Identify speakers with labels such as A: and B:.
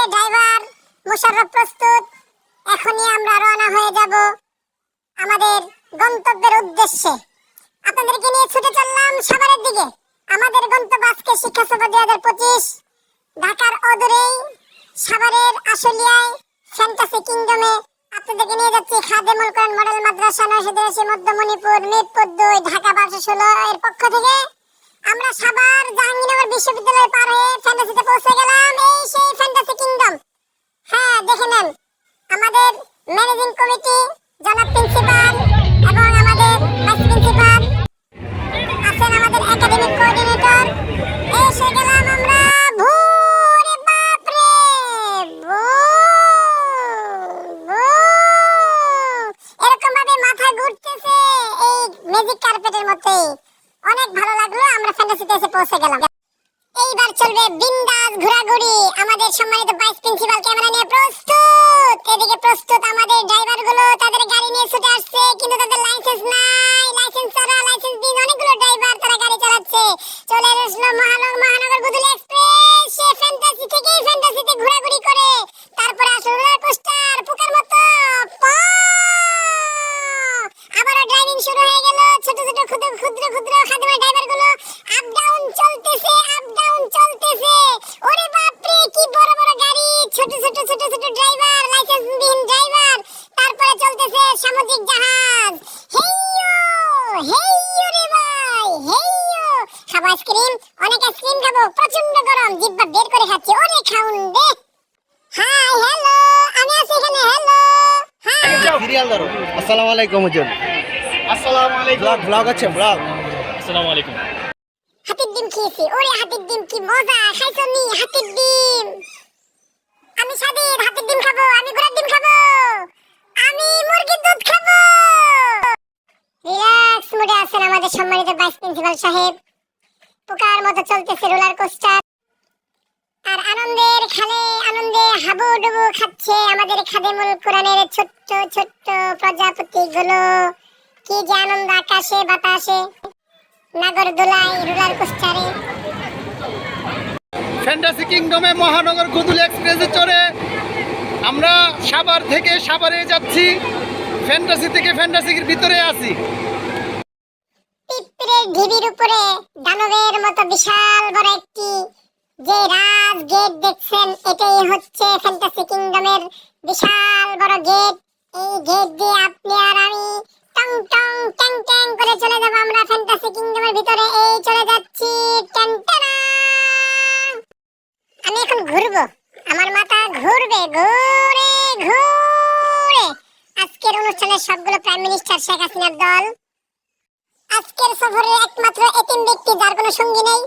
A: মোশাররফ প্রস্তুত। এখনই আমরা রওনা হয়ে যাব আমাদের গন্তব্যের উদ্দেশ্যে। আপনাদেরকে নিয়ে ছুটে চললাম সাভারের দিকে। আমাদের গন্তব্য আজকে শিক্ষা সভা দুই হাজার পঁচিশ। ঢাকার অদূরেই সাভারের আশুলিয়ায় ফ্যান্টাসি কিংডমে আপনাদেরকে নিয়ে যাচ্ছি খাদেমুল কোরআন মডেল মাদ্রাসা নরসিংদী মধ্য মণিপুর, মিরপুর দুই, ঢাকা বারোশো ষোলো এর পক্ষ থেকে। আমরা সাভার জাহাঙ্গীরনগর বিশ্ববিদ্যালয় পার হয়ে ফ্যান্টাসিতে পৌঁছে গেলাম, এই সেই ফ্যান্টাসি কিংডম হ্যাঁ দেখে নেন। আমাদের ম্যানেজিং কমিটি জনাব প্রিন্সিপাল এবং আমাদের ভাইস প্রিন্সিপাল আছেন আমাদের একাডেমিক কোঅর্ডিনেটর এসে গেলাম আমরা। ভুরে বাপ রে এরকম ভাবে মাথা ঘুরতেছে এই ম্যাজিক কার্পেটের মধ্যে অনেক ভালো লাগল, আমরা ফ্যান্টাসিতে এসে পৌঁছে গেলাম। এইবার চলবে বিন্দাস ঘোরাঘুরি। আমাদের সম্মানিত ভাইস প্রিন্সিপাল ক্যামেরা নিয়ে প্রস্তুত। এদিকে প্রস্তুত আমাদের ড্রাইভারগুলো তাদের গাড়ি নিয়ে ছুটে আসছে, কিন্তু তাদের লাইসেন্স নাই। লাইসেন্স ছাড়া লাইসেন্স দিন অনেকগুলো ড্রাইভার তারা গাড়ি চালাচ্ছে। চলে আসলো মহানগর মহানগর গুদুল এক্সপ্রেস সে ফ্যান্টাসি থেকে ফ্যান্টাসিতে ঘোরাঘুরি করে। তারপরে আসলো রোলার কোস্টার পোকার মতো আবারও ড্রাইভিং শুরু হয়ে ছোট ছোট ক্ষুদ্র ক্ষুদ্র ক্ষুদ্র খাদেমের ড্রাইভার আপ ডাউন চলতেছে আপ ডাউন চলতেছে। ওরে বাপরে কি বড় বড় গাড়ি ছোট ছোট ছোট ছোট ড্রাইভার লাইসেন্স বিহীন ড্রাইভার। তারপরে চলতেছে সামুদ্রিক জাহাজ। হেইয়ো হেইয়ো রে ভাই হেইয়ো। খাব আইসক্রিম অনেক আইসক্রিম খাব প্রচণ্ড গরম জিব্বা বের করে খাচ্ছি ওরে খাউন রে। হাই হ্যালো আমি আছি এখানে হ্যালো। হাই
B: সিরিয়াল ধরো। আসসালামু আলাইকুম হুজুর।
C: আসসালামু আলাইকুম।
B: ব্লগ ব্লগ আছে ব্লগ।
C: আসসালামু আলাইকুম।
A: হাতির ডিম খেয়েছি। ওরে হাতির ডিম কি মজা! খাইছো নি? হাতির ডিম! আমি স্বাধীন হাতির ডিম খাব আমি ঘোড়ার ডিম খাব! আমি মুরগির দুধ খাব! রিল্যাক্স মুডে আছেন আমাদের সম্মানিত ভাইস প্রিন্সিপাল সাহেব। পোকার মতো চলতেছে রোলার কোস্টার আর আনন্দের খালে আনন্দে হাবুডুবু খাচ্ছে আমাদের খাদেমুল কোরআনের ছোট্ট ছোট্ট প্রজাপতি গুলো কি যে আনন্দ আকাশে বাতাসে নাগরদোলায় রোলার কোস্টারে।
C: ফ্যান্টাসি কিংডমে মহানগর গুদুল এক্সপ্রেসে চড়ে আমরা সাভার থেকে সাভারে যাচ্ছি। ফ্যান্টাসি থেকে ফ্যান্টাসির ভিতরে আছি।
A: পিঁপড়ের ঢিবির উপরে দানবের মতো বিশাল বড় একটি যে রাজ গেট দেখছেন এটাই হচ্ছে ফ্যান্টাসি কিংডমের বিশাল বড় গেট। এই গেট দিয়ে আপনি আর আমি টং টং ট্যাং ট্যাং করে চলে যাব আমরা ফ্যান্টাসি কিংডমের ভিতরে। এই চলে যাচ্ছি, ট্যান টানা। আমি এখন ঘুরবো। আমার মাথা ঘুরবে, ঘুরে ঘুরে। আজকের অনুষ্ঠানের সবগুলো প্রাইম মিনিস্টার শেখ হাসিনার দল। আজকের সফরে একমাত্র এতিম ব্যক্তি, যার কোনো সঙ্গী নেই।